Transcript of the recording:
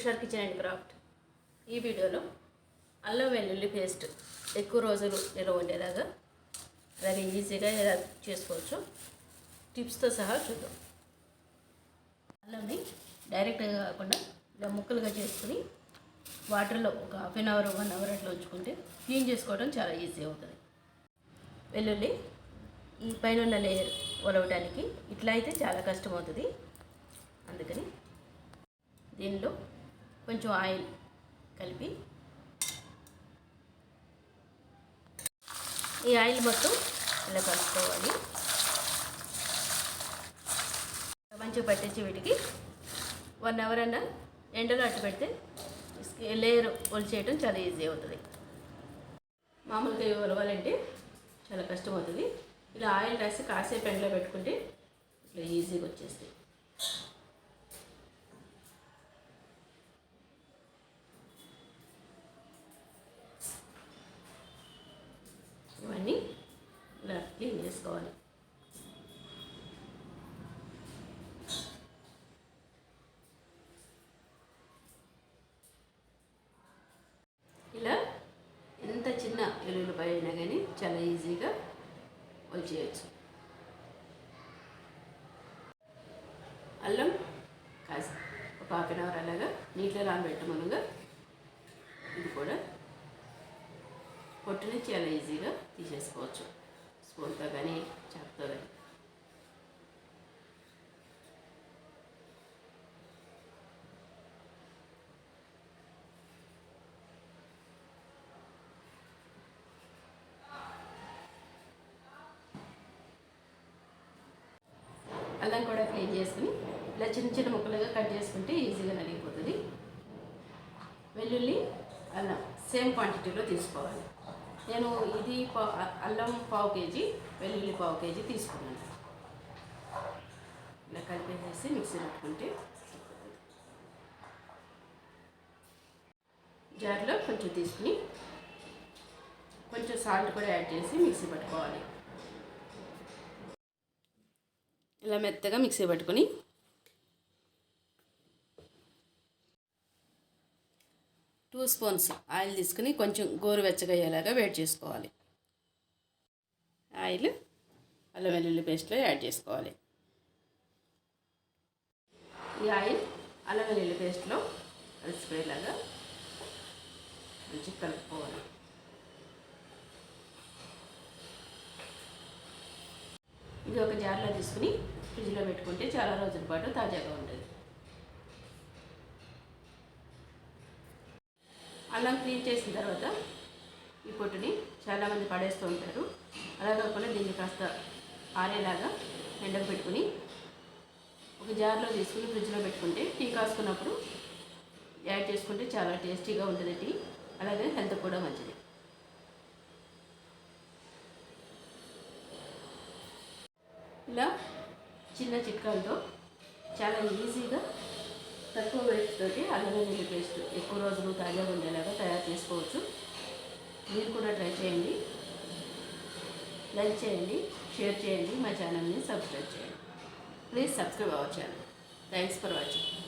Tushar kitchen and craft. ఈ వీడియోలో అల్లం వెల్లుల్లి పేస్ట్ ఎక్కువ రోజులు నిల్వ ఉండేలాగా అలాగే ఈజీగా ఎలా చేసుకోవచ్చు టిప్స్తో సహా చూద్దాం. అల్లంని డైరెక్ట్గా కాకుండా ఇలా ముక్కలుగా చేసుకుని వాటర్లో ఒక half an hour one hour అట్లా ఉంచుకుంటే క్లీన్ చేసుకోవడం చాలా ఈజీ అవుతుంది. వెల్లుల్లి ఈ పైన ఉన్న లేయర్ ఒలవడానికి ఇట్లా అయితే చాలా కష్టం అవుతుంది. అందుకని దీనిలో కొంచెం ఆయిల్ కలిపి. ఈ ఆయిల్ మొత్తం ఇలా కలుపుకోవాలి. మంచిగా పట్టించి వీటికి. వన్ అవర్ అన్న ఎండలో అట్టు పెడితే లేయర్ ఒలిచేయటం చాలా ఈజీ అవుతుంది. మామూలుగా ఇవి ఒలవాలంటే చాలా కష్టం అవుతుంది. ఇలా ఆయిల్ రాసి కాసేపు ఎండలో పెట్టుకుంటే ఇట్లా ఈజీగా వచ్చేస్తాయి ఇవన్నీ ఇలా క్లీన్ చేసుకోవాలి. ఇలా ఎంత చిన్న ఎల్లుల్లిపాయ అయినా కానీ చాలా ఈజీగా వచ్చేయచ్చు అల్లం కాసి ఒక హాఫ్ అన్ అవర్ అలాగా నీటిలో నానబెట్టమనగా ఇది కూడా పొట్టు నుంచి చాలా ఈజీగా తీసేసుకోవచ్చు స్పూన్తో కానీ చాకుతో కానీ అల్లం కూడా క్లీన్ చేసుకుని ఇలా చిన్న చిన్న ముక్కలుగా కట్ చేసుకుంటే ఈజీగా నలిగిపోతుంది. వెల్లుల్లి అల్లం సేమ్ క్వాంటిటీలో తీసుకోవాలి. నేను ఇది పా అల్లం పావు కేజీ వెల్లుల్లి పావు కేజీ తీసుకున్నాను. ఇలా కలిపేసేసి మిక్సీ పెట్టుకుంటే జార్లో కొంచెం తీసుకుని కొంచెం సాల్ట్ కూడా యాడ్ చేసి మిక్సీ పట్టుకోవాలి. ఇలా మెత్తగా మిక్సీ పట్టుకొని. టూ స్పూన్స్ ఆయిల్ తీసుకుని కొంచెం గోరువెచ్చగా అయ్యేలాగా వేడి చేసుకోవాలి. ఆయిల్ అల్లం వెల్లుల్లి పేస్ట్లో యాడ్ చేసుకోవాలి. ఈ ఆయిల్ అల్లం వెల్లుల్లి పేస్ట్లో కలిసిపోయేలాగా మంచి కలుపుకోవాలి. ఇది ఒక జార్లో తీసుకుని ఫ్రిడ్జ్లో పెట్టుకుంటే చాలా రోజుల పాటు తాజాగా ఉంటుంది. అల్లం క్లీన్ చేసిన తర్వాత ఈ పొట్టుని చాలామంది పడేస్తూ ఉంటారు. అలా కాకుండా దీన్ని కాస్త ఆరేలాగా ఎండకు పెట్టుకుని ఒక జార్లో తీసుకుని ఫ్రిడ్జ్లో పెట్టుకుంటే టీ కాసుకున్నప్పుడు యాడ్ చేసుకుంటే చాలా టేస్టీగా ఉంటుంది టీ అలాగే హెల్త్ కూడా మంచిది. ఇలా చిన్న చిట్కాలతో చాలా ఈజీగా తక్కువ వెయిట్ తోటి అల్లం వెల్లుల్లి పేస్ట్ ఎక్కువ రోజులు తాజాగా ఉండేలాగా తయారు చేసుకోవచ్చు. మీరు కూడా ట్రై చేయండి. లైక్ చేయండి షేర్ చేయండి మా ఛానల్ని సబ్స్క్రైబ్ చేయండి. Please subscribe our channel thanks for watching